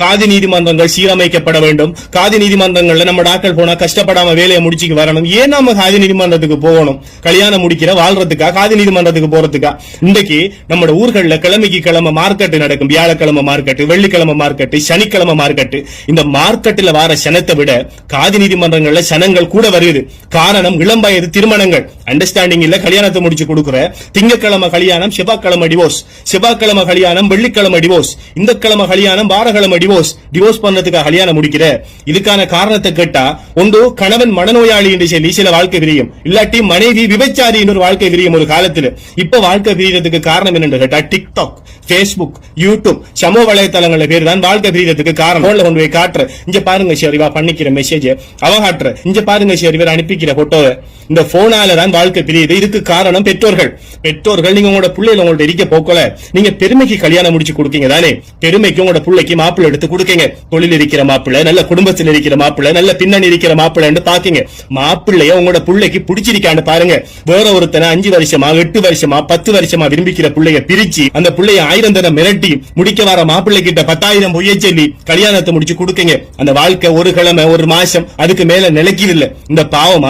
காதி நீதிமன்றங்கள் சீரமைக்கப்பட வேண்டும். காதி நீதிமன்றங்கள்ல நம்ம டாக்டர் போனா கஷ்டப்படாம வேலையை முடிச்சுக்கு வரணும். ஏன் நம்ம காதி நீதிமன்றத்துக்கு போகணும்? கல்யாணம் முடிக்கிற வாழ்றதுக்கா காதி நீதிமன்றத்துக்கு போறதுக்கா? இன்றைக்கு நம்ம ஊர்களில் கிழமைக்கு கிழமை மார்க்கெட்டு நடக்கும். வியாழக்கிழமை மார்க்கெட்டு வெள்ளிக்கிழமை மார்க்கெட்டு சனிக்கிழமை மார்க்கெட்டு இந்த மார்க்கெட்டில் வர சனத்தை விட காதி நீதிமன்றங்கள்ல சனங்கள் கூட வருது. காரணம் இளம் வயது திருமணங்கள். அண்டர்ஸ்டாண்டிங் இல்ல கல்யாணத்தை முடிச்சு கொடுக்குற திங்கக்கிழமை கல்யாணம் செவ்வாய்க்கிழமை டிவோர்ஸ் செவ்வாய்க்கிழமை கல்யாணம் வெள்ளிக்கிழமை டிவோர்ஸ் இந்த கிழமை கல்யாணம் வாரக்கிழமை டிவோர்ஸ் டிவோர்ஸ் பண்ணதுக்காக கல்யாணம் முடிக்கிற. இதுக்கான காரணத்தை கேட்டா ஒன்று கணவன் மனநோயாளி என்று சொல்லி சில வாழ்க்கை விரியும் இல்லாட்டி மனைவி விபச்சாரி ஒரு வாழ்க்கை விரியும் ஒரு காலத்துல. இப்ப வாழ்க்கை விரியறதுக்கு காரணம் என்னன்னு கேட்டா டிக்டாக் பேஸ்புக் யூடியூப் சமூக வலைதளங்கள பேர் தான் வாழ்க்கை விரியறதுக்கு காரணம். போன்ல கொண்டு போய் காட்டுற. இங்க பாருங்க ஷெரிவா பண்ணிக்கிற மெசேஜ் அவ காட்டுற. இங்க பாருங்க சரி ஷெரிவர் அனுப்பிக்கிற போட்டோவை இந்த போனால தான் வாழ்க்கை பிரியுது. இதுக்கு காரணம் பெற்றோர்கள். பெற்றோர்கள் நீங்க உங்களோட பிள்ளைல உங்கள்ட்ட இருக்க போக்கல. நீங்க பெருமைக்கு கல்யாணம் முடிச்சு கொடுக்கீங்க தானே? பெருமைக்கு உங்களோட பிள்ளைக்கு மாப்பிள்ளை எடுத்து கொடுக்கீங்க. தொழில் இருக்கிற மாப்பிள்ளை நல்ல குடும்பத்தில் இருக்கிற மாப்பிள்ளை நல்ல பின்னணி இருக்கிற மாப்பிள்ளைன்னு பாக்கீங்க மாப்பிள்ளைய உங்களோட பிள்ளைக்கு பிடிச்சிருக்கான்னு பாருங்க. வேற ஒருத்தனை அஞ்சு வருஷமா எட்டு வருஷமா பத்து வருஷமா விரும்பிக்கிற பிள்ளைய பிரிச்சு அந்த பிள்ளைய ஆயிரம் தரம் மிரட்டி முடிக்க வர மாப்பிள்ளை கிட்ட பத்தாயிரம் பொய்ய சொல்லி கல்யாணத்தை முடிச்சு கொடுக்கீங்க. அந்த வாழ்க்கை ஒரு கிழமை ஒரு மாசம் அதுக்கு மேல நிலைக்கிறது இல்ல இந்த பாவம்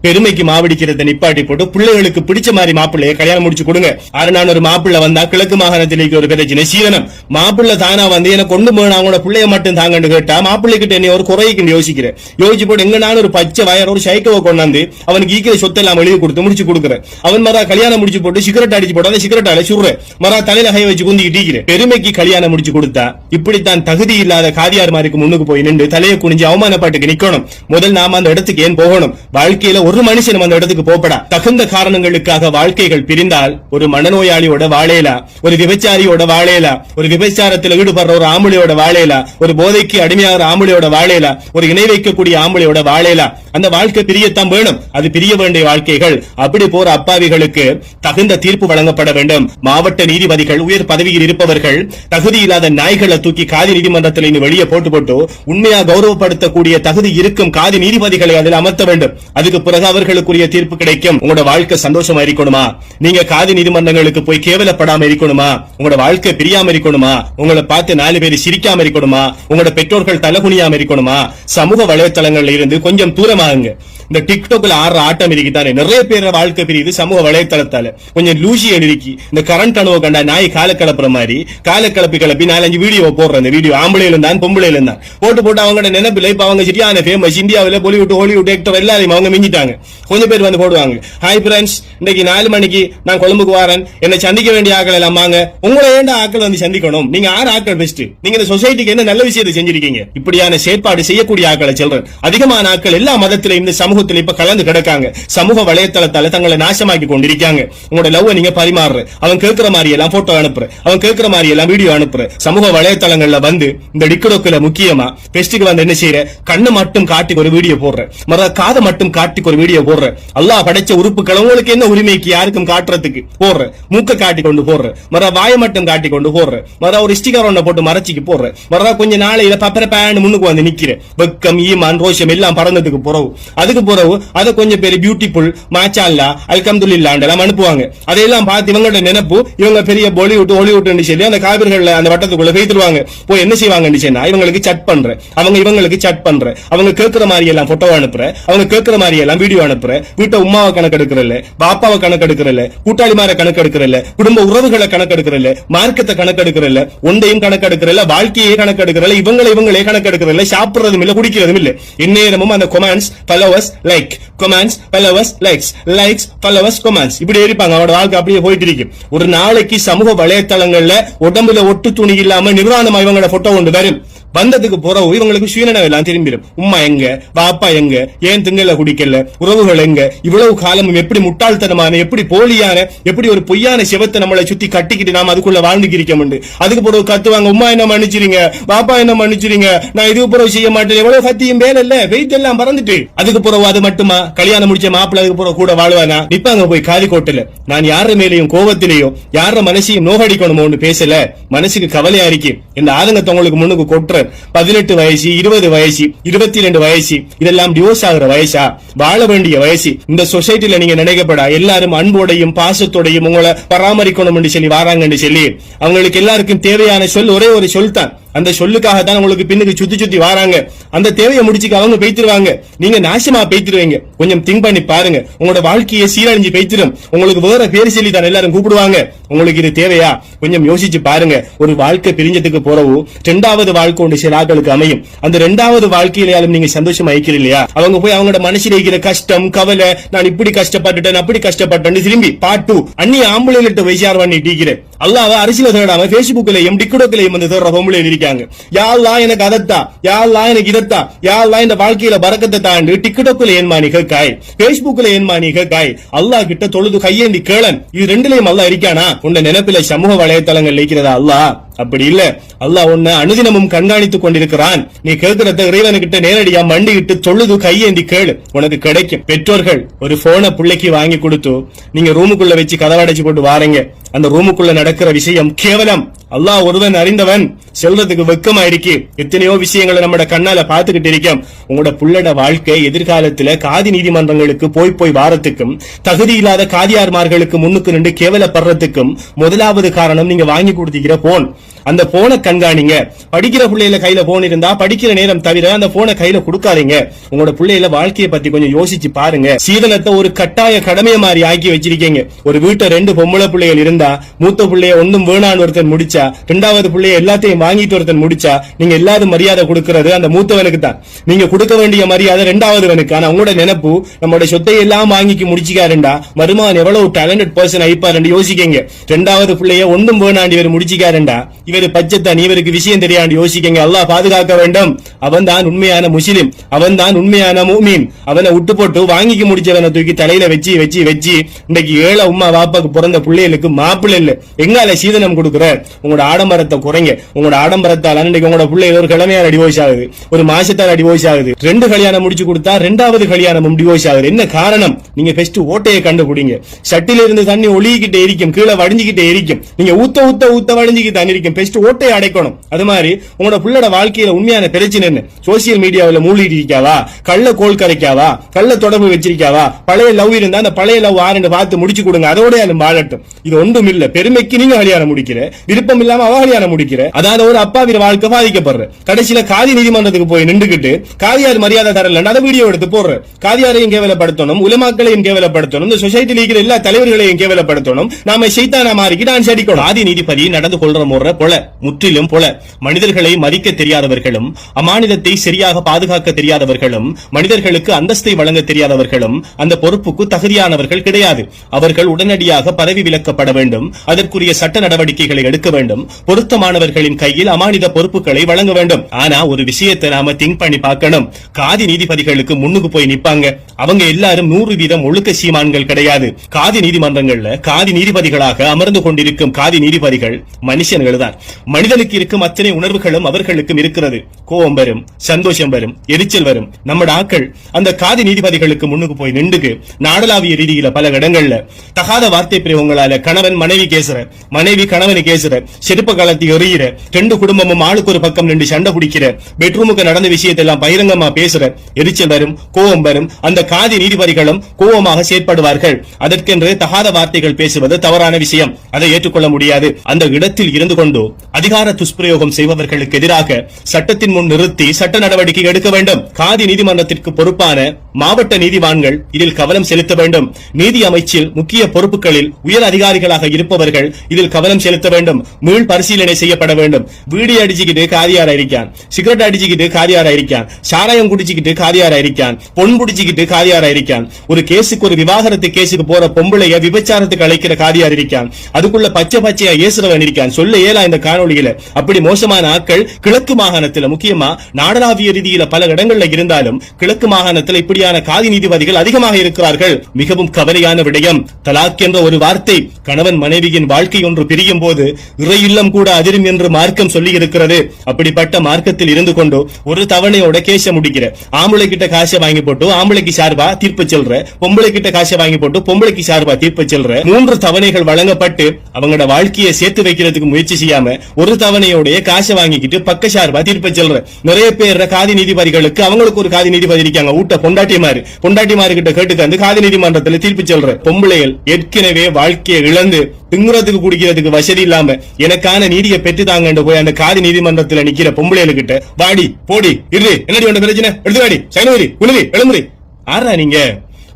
பெருமை பெருமைக்கு மாவடிக்கிறத நிப்பாட்டி போட்டு பிள்ளைகளுக்கு பிடிச்ச மாதிரி மாப்பிள்ளைய கல்யாணம் முடிச்சு கொடுங்க. அரணான் ஒரு மாப்பிள்ளை வந்தா கிழக்கு மாகாணத்தில் ஒரு பிரச்சனை சீதனம் மாப்பிள்ளை தானா வந்து எனக்கு கொண்டு போன அவங்களோட பிள்ளைய மட்டும் தாங்கன்னு கேட்டா மாப்பிள்ளை கிட்ட என்ன ஒரு குறைக்கு யோசிக்கிறேன் யோசிச்சு போட்டு எங்க நான் ஒரு பச்சை வயர் ஒரு சைக்கோவை கொண்டாந்து அவனுக்கு ஈக்கிற சொத்தை எல்லாம் எழுதி கொடுத்து முடிச்சு கொடுக்குறேன். அவன் மரா கல்யாணம் முடிச்சு போட்டு சிகரெட் அடிச்சு போட்டு அந்த சிகரெட் அலை சுடுறேன். மரா தலையில கை வச்சு குந்தி டீக்கிறேன் பெருமைக்கு கல்யாணம் முடிச்சு கொடுத்தா இப்படித்தான் தகுதி இல்லாத காதியார் மாதிரி முன்னுக்கு போய் நின்று தலையை குனிஞ்சு அவமானப்பாட்டுக்கு நிக்கணும். முதல் நாம அந்த இடத்துக்கு ஏன் போகணும்? வாழ்க்கையில ஒரு மனுஷன் மனுஷன் அந்த இடத்துக்கு போப்படா. தகுந்த காரணங்களுக்காக வாழ்க்கைகள் பிரிந்தால் ஒரு மனநோயாளியோட வாழையலா ஒரு விபச்சாரியோட வாழையலா ஒரு விபச்சாரத்தில் ஈடுபடுற ஒரு ஆம்பளையோட வாழையலா ஒரு போதைக்கு அடிமையாகிற ஆம்பளையோட வாழையலா ஒரு இணை வைக்கக்கூடிய ஆம்பளையோட வாழையலா அந்த வாழ்க்கை பிரியத்தான் வேணும். அது பிரிய வேண்டிய வாழ்க்கைகள். அப்படி போற அப்பாவிகளுக்கு தகுந்த தீர்ப்பு வழங்கப்பட வேண்டும். மாவட்ட நீதிபதிகள் உயர் பதவியில் இருப்பவர்கள் தகுதி இல்லாத நாய்களை தூக்கி காதி நீதிமன்றத்தில் இனி வெளியே போட்டு போட்டு உண்மையாக கௌரவப்படுத்தக்கூடிய தகுதி இருக்கும் காதி நீதிபதிகளை அதில் அமர்த்த வேண்டும். அதுக்கு பிறகு அவர்கள் அவர்களுக்குரிய தீர்ப்பு கிடைக்கும். உங்களோட வாழ்க்கை சந்தோஷமா இருக்கணுமா? நீங்க காதி நீதிமன்றங்களுக்கு போய் கேவலப்படாம இருக்கணுமா? உங்களோட வாழ்க்கை பிரியாம இருக்கணுமா? உங்களை பார்த்து நாலு பேர் சிரிக்காம இருக்கணுமா? உங்களோட பெற்றோர்கள் தலகுனியாம இருக்கணுமா? சமூக வலைத்தளங்கள்ல இருந்து கொஞ்சம் தூரமாகுங்க. இந்த டிக்டாக்ல ஆடுற ஆட்டம் இருக்குதானே நிறைய பேர் வாழ்க்கை பிரியுது சமூக வலைத்தளத்தால. கொஞ்சம் லூசி இருக்கு இந்த கரண்ட் அணுவை கண்டா நாய் கால கிளப்புற மாதிரி கால கிளப்பி கிளப்பி நாலஞ்சு வீடியோ போடுறேன். இந்த வீடியோ ஆம்பளையில இருந்தான் பொம்பளையில இருந்தான் போட்டு போட்டு அவங்களோட நினைப்பில் இப்ப அவங்க சரியான ஃபேமஸ் இந்தியாவில் பாலிவுட் ஹாலிவுட் ஆக்டர் எல்லாரையும் அவங்க மிஞ்சிட்டாங்க. கொஞ்சம் பேர் வந்து போடுவாங்க. ஹாய் ஃப்ரெண்ட்ஸ் இன்னைக்கு நாலு மணிக்கு நான் கொழும்புக்கு வரேன். என்னை சந்திக்க வேண்டிய ஆக்கள் எல்லாம் வாங்க. உங்களை ஏண்ட ஆக்கள் வந்து சந்திக்கணும்? நீங்க ஆறு ஆக்கள் பெஸ்ட் நீங்க இந்த சொசைட்டிக்கு என்ன நல்ல விஷயத்தை செஞ்சிருக்கீங்க? இப்படியான செயற்பாடு செய்யக்கூடிய ஆக்களை சொல்றேன். அதிகமான ஆக்கள் எல்லா மதத்திலையும் இந்த சமூக சமூகத்தில் இப்ப கலந்து கிடக்காங்க. சமூக வலைத்தளத்தால தங்களை நாசமாக்கி கொண்டிருக்காங்க. உங்களோட லவ் நீங்க பரிமாறுற. அவன் கேட்கிற மாதிரி எல்லாம் போட்டோ அனுப்புற. அவன் கேட்கிற மாதிரி எல்லாம் வீடியோ அனுப்புற. சமூக வலைத்தளங்கள்ல வந்து இந்த டிக்கடோக்குல முக்கியமா பெஸ்டுக்கு வந்து என்ன செய்யற கண்ணு மட்டும் காட்டி ஒரு வீடியோ போடுற. மற காதை மட்டும் காட்டி ஒரு வீடியோ போடுற. அல்லாஹ் படைச்ச உறுப்புகள் உங்களுக்கு என்ன உரிமைக்கு யாருக்கும் காட்டுறதுக்கு போடுற. மூக்க காட்டி கொண்டு போடுற. மற வாய மட்டும் காட்டி கொண்டு போடுற. மற ஒரு ஸ்டிக்கர் ஒன்ன போட்டு மறைச்சிக்கு போடுற. மற கொஞ்ச நாளையில பப்பர பேன் முன்னுக்கு வந்து நிக்கிற. வெக்கம் ஈமான் ரோஷம் எல்லாம் பறந்ததுக்கு போறவு அதுக்கு போறவு அதை கொஞ்சம் பேர் பியூட்டிஃபுல் மாச்சால்லா அல்கம்துல்லாண்டெல்லாம் அனுப்புவாங்க. அதையெல்லாம் பார்த்து இவங்களோட நினைப்பு இவங்க பெரிய பாலிவுட் ஹாலிவுட் சொல்லி அந்த காவிர்கள் அந்த வட்டத்துக்குள்ள வைத்துருவாங்க. போய் என்ன செய்வாங்க சொன்னா இவங்களுக்கு சட் பண்ற அவங்க இவங்களுக்கு சட் பண்ற அவங்க கேட்கிற மாதிரி எல்லாம் போட்டோ அனுப்புற அவங்க கேட்கிற மாதிரி எல்லாம் வீடியோ அனுப்புற வீட்டை உமாவை கணக்கெடுக்கிறல்ல பாப்பாவை கணக்கெடுக்கிறல்ல கூட்டாளிமார கணக்கெடுக்கிறல்ல குடும்ப உறவுகளை கணக்கெடுக்கிறல்ல மார்க்கத்தை கணக்கெடுக்கிறல்ல ஒன்றையும் கணக்கெடுக்கிறல்ல வாழ்க்கையே கணக்கெடுக்கிறல்ல இவங்களை இவங்களே கணக்கெடுக்கிறல்ல சாப்பிடுறதும் இல்ல குடிக்கிறதும் இல்ல. எந்நேரமும் அந்த comments followers like comments followers likes likes followers comments இப்படி இருப்பாங்க அவரோட வாழ்க்கை அப்படியே போயிட்டு இருக்கு. ஒரு நாளைக்கு சமூக வலைத்தளங்கள்ல உடம்புல ஒட்டு துணி இல்லாம நிர்வாணமா இவங்களோட போட்டோ ஒன்று வரும். வந்ததுக்கு போறவு இவங்களுக்கு சுயநினைவு எல்லாம் திரும்பிடும். உம்மா எங்க? பாப்பா எங்க? ஏன் திங்கல குடிக்கல? உறவுகள் எங்க? இவ்வளவு காலமும் எப்படி முட்டாள்தனமான எப்படி போலியான எப்படி ஒரு பொய்யான சிவத்தை நம்மளை சுத்தி கட்டிக்கிட்டு நாம அதுக்குள்ள வாழ்ந்துக்கிரிக்கோம் அதுக்கு பிறகு கத்துவாங்க உம்மா என்ன மன்னிச்சிருங்க? பாப்பா என்ன மன்னிச்சிருங்க? நான் இதுக்கு பிறகு செய்ய மாட்டேன். எவ்வளவு சத்தியும் வேலை இல்ல. வெயிட் எல்லாம் பறந்துட்டு. அதுக்கு பிறகு அது மட்டுமா? கல்யாணம் முடிச்ச மாப்பிள்ள அதுக்கு பிறகு கூட வாழ்வானா? நிப்பாங்க போய் காலிக்கோட்டுல நான் யார மேலேயும் கோபத்திலேயோ யார மனசையும் நோகடிக்கணுமோன்னு பேசல. மனசுக்கு கவலையா இருக்கு. இந்த ஆதங்கத்தை உங்களுக்கு முன்னுக்கு கொட்டுற பதினெட்டு வயசு இருபது வயசு இருபத்தி ரெண்டு வயசு இதெல்லாம் டிவோர்ஸ் ஆகுற வயசா? வாழ வேண்டிய வயசு. இந்த சொசைட்டில நீங்க நினைக்கப்படா எல்லாரும் அன்போடையும் பாசத்தோடையும் உங்களை பராமரிக்கணும் சொல்லி வாராங்கன்னு சொல்லி. அவங்களுக்கு எல்லாருக்கும் தேவையான சொல் ஒரே ஒரு சொல் தான் அந்த சொல்லுக்காக தான் உங்களுக்கு பின்னுக்கு சுத்தி சுத்தி வராங்க. அந்த தேவையை முடிச்சுக்க அவங்க பெய்த்திருவாங்க. நீங்க நாசமா பெய்த்திருவீங்க. கொஞ்சம் திங்க் பண்ணி பாருங்க. உங்களோட வாழ்க்கையை சீரழிஞ்சு பெய்த்திரும். உங்களுக்கு வேற பேர் சொல்லி தான் எல்லாரும் கூப்பிடுவாங்க. உங்களுக்கு இது தேவையா? கொஞ்சம் யோசிச்சு பாருங்க. ஒரு வாழ்க்கை பிரிஞ்சதுக்கு போறவு ரெண்டாவது வாழ்க்கை ஒன்று சில ஆட்களுக்கு அமையும். அந்த ரெண்டாவது வாழ்க்கையிலாலும் நீங்க சந்தோஷமா இருக்கிற இல்லையா அவங்க போய் அவங்களோட மனசில் இருக்கிற கஷ்டம் கவலை நான் இப்படி கஷ்டப்பட்டுட்டேன் அப்படி கஷ்டப்பட்டேன்னு திரும்பி பாட்டு அன்னி ஆம்பளைகிட்ட வைசார் பண்ணி டீக்கிறேன் அல்லாவ அரசியல தேடாம பேஸ்புக்லயும் டிக்டோக்லயும் வந்து தேடுற பொம்பளை இருக்காங்க யாழ்லாம் எனக்கு அதத்தா யாழ்லாம் எனக்கு இதத்தா யாழ்லாம் இந்த வாழ்க்கையில பறக்கத்தை தாண்டு டிக்டோக்ல ஏன்மா நீ கேட்காய்? பேஸ்புக்ல ஏன்மா நீ கேட்காய்? அல்லாஹ் கிட்ட தொழுது கையேந்தி கேளன். இது ரெண்டுலயும் அல்லா இருக்கானா? உன்ன நினைப்பில சமூக வலைத்தளங்கள் இருக்கிறதா அல்லாஹ்? அப்படி இல்ல. அல்லாஹ் உன்னை அனுதினமும் கண்காணித்துக் கொண்டிருக்கிறான். நீ கேட்கிறத இறைவனுக்கிட்ட நேரடியா மண்டிக்கிட்டு தொழுது கையேந்தி கேளு. உனக்கு கிடைக்கும். பெற்றோர்கள் ஒரு போனை பிள்ளைக்கு வாங்கி கொடுத்து நீங்க ரூமுக்குள்ள வச்சு கதவடைச்சு போட்டு வாரீங்க. அந்த ரூமுக்குள்ள நடக்கிற விஷயம் கேவலம். அல்லாஹ் ஒருவன் அறிந்தவன். செல்றதுக்கு வெக்கமா இருக்கு எத்தனையோ விஷயங்களை நம்மட கண்ணால பாத்துக்கிட்டு இருக்கோம். உங்களோட புள்ளட வாழ்க்கை எதிர்காலத்துல காதி நீதிமன்றங்களுக்கு போய் போய் வாரத்துக்கும் தகுதி இல்லாத காதியார்மார்களுக்கு முன்னுக்கு நின்று கேவலப்படுறதுக்கும் முதலாவது காரணம் நீங்க வாங்கி கொடுத்துக்கிற போன் அந்த போனை கண்காணிங்க. படிக்கிற பிள்ளையில கையில போன் இருந்தா படிக்கிற நேரம் தவிர அந்த போனை கையில கொடுக்காதீங்க. உங்களோட பிள்ளையில வாழ்க்கையை பத்தி கொஞ்சம் யோசிச்சு பாருங்க. சீதனத்தை ஒரு கட்டாய கடமைய மாதிரி ஆக்கி வச்சிருக்கீங்க. ஒரு வீட்டை ரெண்டு பொம்பளை பிள்ளைகள் இருந்தா மூத்த பிள்ளைய ஒன்னும் வேணான்னு ஒருத்தன் முடிச்சா ரெண்டாவது பிள்ளைய எல்லாத்தையும் வாங்கிட்டு ஒருத்தன் முடிச்சா நீங்க எல்லாரும் மரியாதை கொடுக்கறது அந்த மூத்தவனுக்கு தான். நீங்க கொடுக்க வேண்டிய மரியாதை ரெண்டாவதுவனுக்கு. ஆனா உங்களோட நினைப்பு நம்மளோட சொத்தை எல்லாம் வாங்கிக்கு முடிச்சிக்காருண்டா மருமகன் எவ்வளவு டேலண்டட் பர்சன் ஆயிப்பாருன்னு யோசிக்கங்க. ரெண்டாவது பிள்ளைய ஒன்றும் வேணாண்டி வேறு முடிச்சிக்காருண்டா. இவர் பச்சைத்தான் இவருக்கு விஷயம் தெரியாண்டு யோசிக்கங்க. அல்லாஹ் பாதுகாக்க வேண்டும். அவன் தான் உண்மையான முஸ்லிம். அவன் தான் உண்மையான மூமீன். அவனை விட்டு போட்டு வாங்கிக்க முடிச்சவனை தூக்கி தலையில வச்சு வச்சு வச்சு இன்னைக்கு ஏழை உமா வாப்பாக்கு பிறந்த பிள்ளைகளுக்கு மாப்பிள்ளை இல்லை. எங்கால சீதனம் கொடுக்குற? உங்களோட ஆடம்பரத்தை குறைங்க. உங்களோட ஆடம்பரத்தால இன்னைக்கு உங்களோட பிள்ளை ஒரு கிழமையால் டிவோர்ஸ் ஆகுது. ஒரு மாசத்தால் டிவோர்ஸ் ஆகுது. ரெண்டு கல்யாணம் முடிச்சு கொடுத்தா ரெண்டாவது கல்யாணமும் டிவோர்ஸ் ஆகுது. என்ன காரணம்? நீங்க பெஸ்ட் ஓட்டையை கண்டுபிடிங்க. சட்டில இருந்து தண்ணி ஒளிக்கிட்டே இருக்கும். கீழே வடிஞ்சுக்கிட்டே இருக்கும். நீங்க ஊத்த ஊத்த ஊத்த வடிஞ்சுக்கிட்டு தண்ணி இருக்கும். பெஸ்ட் ஓட்டை அடைக்கணும். அது மாதிரி உங்களோட பிள்ளோட வாழ்க்கையில உண்மையான பிரச்சனை என்ன? சோசியல் மீடியாவில் மூழ்கிட்டு இருக்காவா கள்ள கோல் கரைக்காவா கள்ள தொடர்பு வச்சிருக்காவா பழைய லவ் இருந்தா அந்த பழைய லவ் ஆறுன்னு பார்த்து முடிச்சு கொடுங்க. அதோட அது வாழட்டும் இது ஒன்றும் இல்ல. பெருமைக்கு நீங்க கல்யாணம் முடிக்கிற விருப்பம் இல்லாம அவ கல்யாணம் முடிக்கிற அதாவது ஒரு அப்பாவிர வாழ்க்கை பாதிக்கப்படுற. கடைசியில காதி நீதிமன்றத்துக்கு போய் நின்றுகிட்டு காதியார் மரியாதை தரல அதை வீடியோ எடுத்து போடுற. காதியாரையும் கேவலப்படுத்தணும் உலமாக்களையும் கேவலப்படுத்தணும் இந்த சொசைட்டில இருக்கிற எல்லா தலைவர்களையும் கேவலப்படுத்தணும். நாம சைத்தானா மாறிக்கிட்டு நான் செடிக்கணும் ஆதி நீதிபதி நடந்து கொள்ற முறை போல முற்றிலும் போல. மனிதர்களை மதிக்க தெரியாதவர்களும் அமானிதத்தை சரியாக பாதுகாக்க தெரியாதவர்களும் மனிதர்களுக்கு அந்தஸ்தை வழங்க தெரியாதவர்களும் அந்த பொறுப்புக்கு தகுதியானவர்கள் கிடையாது. அவர்கள் உடனடியாக பதவி விலக்கப்பட வேண்டும் அதற்குரிய சட்ட நடவடிக்கைகளை எடுக்க வேண்டும் பொருத்தமானவர்களின் கையில் அமானித பொறுப்புகளை வழங்க வேண்டும். ஆனா ஒரு விஷயத்தை நாம திங்க் பண்ணி பார்க்கணும். காதி நீதிபதிகளுக்கு முன்னுக்கு போய் நிப்பாங்க. அவங்க எல்லாரும் நூறு வீதம் ஒழுக்க சீமான்கள் கிடையாது. காதி நீதிமன்றங்கள்ல காதி நீதிபதிகளாக அமர்ந்து கொண்டிருக்கும் காதி நீதிபதிகள் மனுஷன்கள் தான். மனிதனுக்கு இருக்கும் அத்தனை உணர்வுகளும் அவர்களுக்கும் இருக்கிறது. கோபம் வரும் சந்தோஷம் வரும் எரிச்சல் வரும். நம்ம ஆக்கள் அந்த காதி நீதிபதிகளுக்கு முன்னுக்கு போய் நின்றுக்கு நாடளாவிய ரீதியில பல இடங்கள்ல தகாத வார்த்தை பிரயோகங்களால கணவன் மனைவி கேசுற மனைவி கணவனை கேசுற செருப்ப காலத்தை எறிகிற ரெண்டு குடும்பமும் ஆளுக்கு ஒரு பக்கம் நின்று சண்டை குடிக்கிற பெட்ரூமுக்கு நடந்த விஷயத்தை எல்லாம் பகிரங்கமா பேசுற எரிச்சல் வரும் கோபம் வரும். அந்த காதி நீதிபதிகளும் கோபமாக செயற்படுவார்கள். அதற்கென்று தகாத வார்த்தைகள் பேசுவது தவறான விஷயம். அதை ஏற்றுக்கொள்ள முடியாது. அந்த இடத்தில் இருந்து கொண்டு அதிகார துஷ்பிரயோகம் செய்பவர்களுக்கு எதிராக சட்டத்தின் முன் நிறுத்தி சட்ட நடவடிக்கை எடுக்க வேண்டும். காதி நீதிமன்றத்திற்கு பொறுப்பான மாவட்ட நீதிவான்கள் இதில் கவனம் செலுத்த வேண்டும். நீதி அமைச்சில் முக்கிய பொறுப்புகளில் உயர் அதிகாரிகளாக இருப்பவர்கள் இதில் கவனம் செலுத்த வேண்டும். மீள் பரிசீலனை செய்யப்பட வேண்டும். வீடியோ அடிச்சுக்கிட்டு காதியாராயிருக்கான் சிகரெட் அடிச்சுக்கிட்டு காதியாரா சாராயம் குடிச்சுக்கிட்டு காதியாராயிருக்கான் பொன் குடிச்சுக்கிட்டு காதியாராயிருக்கான் ஒரு கேஸுக்கு ஒரு விவாகரத்து கேஸுக்கு போற பொம்பளைய விபச்சாரத்துக்கு அழைக்கிற காதியார் இருக்கான். அதுக்குள்ள பச்சை பச்சையா ஏசுறவன் இருக்கான். சொல்ல ஏலா இந்த காணொலியில அப்படி மோசமான ஆட்கள் கிழக்கு மாகாணத்தில் முக்கியமா நாடளாவிய ரீதியில பல இடங்கள்ல இருந்தாலும் கிழக்கு மாகாணத்தில் இப்படியான காதி நீதிபதிகள் அதிகமாக இருக்கிறார்கள். மிகவும் கவலையான விடயம். தலாக் என்ற ஒரு வார்த்தை கணவன் மனைவியின் வாழ்க்கை ஒன்று பிரியும் போது இறையில்லம் கூட அதிரும் என்று மார்க்கம் சொல்லி இருக்கிறது அப்படிப்பட்ட மார்க்கத்தில் இருந்து கொண்டு ஒரு தவணையோட கேச முடிக்கிற ஆம்பளை கிட்ட காசை வாங்கி போட்டு ஆம்பளைக்கு சார்பா தீர்ப்பு செல்ற பொம்பளை கிட்ட காசை வாங்கி போட்டு பொம்பளைக்கு சார்பா தீர்ப்பு செல்ற மூன்று தவணைகள் வழங்கப்பட்டு அவங்களோட வாழ்க்கையை சேர்த்து வைக்கிறதுக்கு முயற்சி செய்யாம ஒரு தவணையோடைய காசை வாங்கிக்கிட்டு பக்க சார்பா தீர்ப்பு செல்ற. நிறைய பேர் காதி நீதிபதிகளுக்கு அவங்களுக்கு ஒரு காதி நீதிபதி இருக்காங்க. ஊட்ட பொண்டாட்டிமாரு. பொண்டாட்டிமாரு கிட்ட கேட்டுக்காந்து காதி நீதிமன்றத்துல தீர்ப்பு சொல்ற. பொம்பளைகள் ஏற்கனவே வாழ்க்கையை இழந்து திங்குறதுக்கு குடிக்கிறதுக்கு வசதி இல்லாம எனக்கான நீதியை பெற்று தாங்கன்னு போய் அந்த காதி நீதிமன்றத்துல நிக்கிற பொம்பளைகள் கிட்ட வாடி போடி இரு. என்னடி உண்ட பிரச்சனை? எடுத்து வாடி சைனவரி குளிரி எழுமுறை ஆறா நீங்க?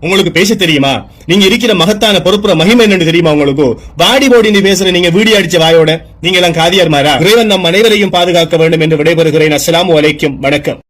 உங்களுக்கு பேச தெரியுமா? நீங்க இருக்கிற மகத்தான பொறுப்புற மகிமை என்னன்னு தெரியுமா உங்களுக்கு? வாடி போடி பேசுற நீங்க வீடியோ அடிச்ச வாயோட நீங்க எல்லாம் காதியார் மாறா? இறைவன் நம் அனைவரையும் பாதுகாக்க வேண்டும் என்று விடைபெறுகிறேன். அஸ்லாம் அலைக்கும். வணக்கம்.